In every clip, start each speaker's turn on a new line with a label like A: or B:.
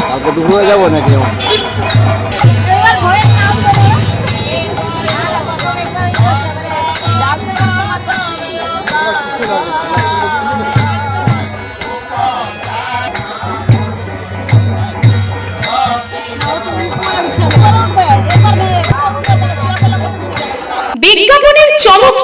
A: কালকে দুপুরে যাবো নাকি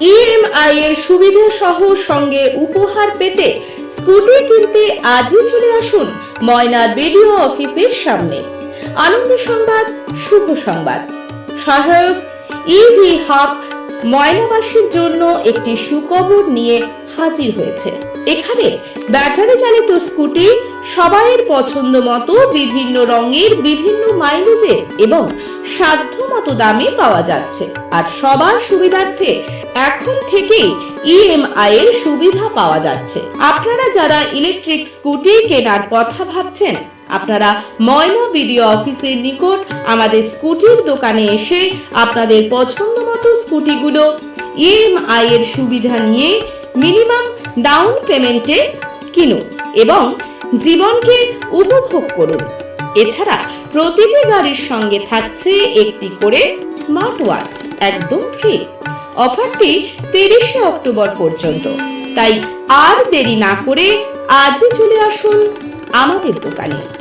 B: ইএমআই এর সুবিধা সহ সঙ্গে উপহার পেতে স্কুটি কিনতে আজই চলে আসুন ময়নার বিডিও অফিসের সামনে। আনন্দ সংবাদ, শুভ সংবাদ। সহায়ক ইভি হাব ময়নাবাসীর জন্য একটি সুখবর নিয়ে হাজির হয়েছে। এখানে ব্যাটারি চালিত স্কুটি সবাইয়ের পছন্দ মতো বিভিন্ন রঙের, বিভিন্ন মাইলেজের এবং সাধ্য মতো দামে পাওয়া যাচ্ছে। আর সবার সুবিধার্থে এখন থেকেই ইএমআই এর সুবিধা পাওয়া যাচ্ছে। আপনারা যারা ইলেকট্রিক স্কুটি কেনার কথা ভাবছেন, আপনারা ময়না বিডিও অফিসের নিকট আমাদের স্কুটির দোকানে এসে আপনাদের পছন্দ মতো স্কুটিগুলো ইএমআই এর সুবিধা নিয়ে মিনিমাম ডাউন পেমেন্টে কিনুন এবং জীবনকে উপভোগ করুন। এছাড়া প্রতিটি গাড়ির সঙ্গে থাকছে একটি করে স্মার্ট ওয়াচ একদম ফ্রি অফারটি তিরিশে অক্টোবর পর্যন্ত। তাই আর দেরি না করে আজই চলে আসুন আমাদের দোকানে।